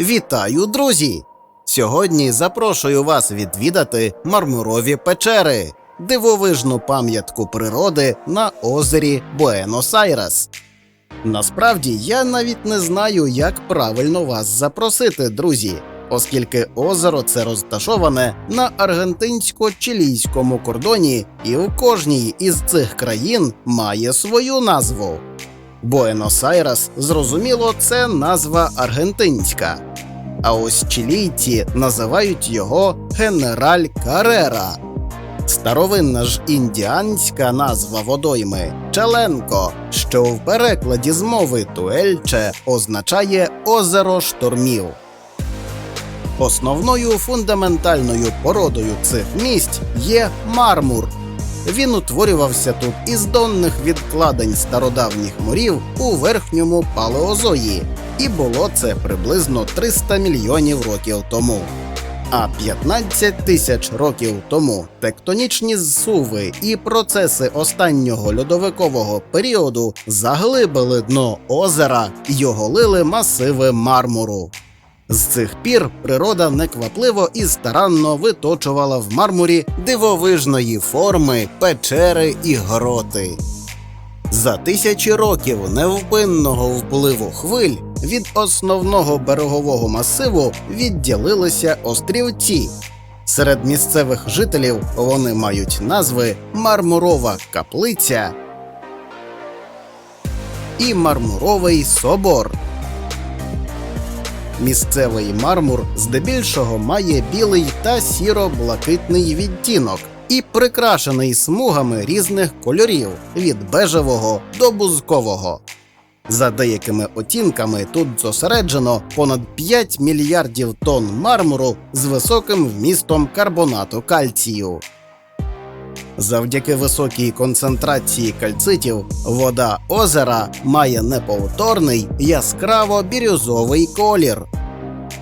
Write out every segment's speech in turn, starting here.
Вітаю, друзі! Сьогодні запрошую вас відвідати мармурові печери, дивовижну пам'ятку природи на озері Буенос-Айрес. Насправді я навіть не знаю, як правильно вас запросити, друзі, оскільки озеро це розташоване на аргентинсько-чилійському кордоні, і в кожній із цих країн має свою назву. Буенос-Айрес, зрозуміло, це назва аргентинська. А ось чилійці називають його Генераль Карера. Старовинна ж індіанська назва водойми Челенко, що в перекладі з мови Туельче означає озеро штормів. Основною фундаментальною породою цих місць є мармур. Він утворювався тут із донних відкладень стародавніх морів у верхньому палеозої, і було це приблизно 300 мільйонів років тому. А 15 тисяч років тому тектонічні зсуви і процеси останнього льодовикового періоду заглибили дно озера й оголили масиви мармуру. З цих пір природа неквапливо і старанно виточувала в мармурі дивовижної форми, печери і гроти. За тисячі років невпинного впливу хвиль від основного берегового масиву відділилися острівці. Серед місцевих жителів вони мають назви Мармурова каплиця і Мармуровий собор. Місцевий мармур здебільшого має білий та сіро-блакитний відтінок і прикрашений смугами різних кольорів від бежевого до бузкового. За деякими оцінками тут зосереджено понад 5 мільярдів тонн мармуру з високим вмістом карбонату кальцію. Завдяки високій концентрації кальцитів вода озера має неповторний яскраво бірюзовий колір.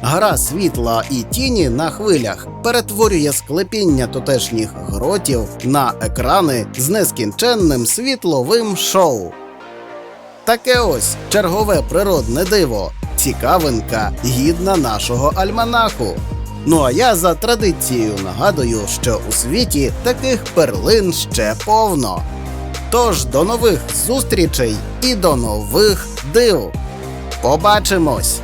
Гра світла і тіні на хвилях перетворює склепіння тутешніх гротів на екрани з нескінченним світловим шоу. Таке ось чергове природне диво, цікавинка, гідна нашого альманаху. Ну а я за традицією нагадую, що у світі таких перлин ще повно. Тож до нових зустрічей і до нових див. Побачимось!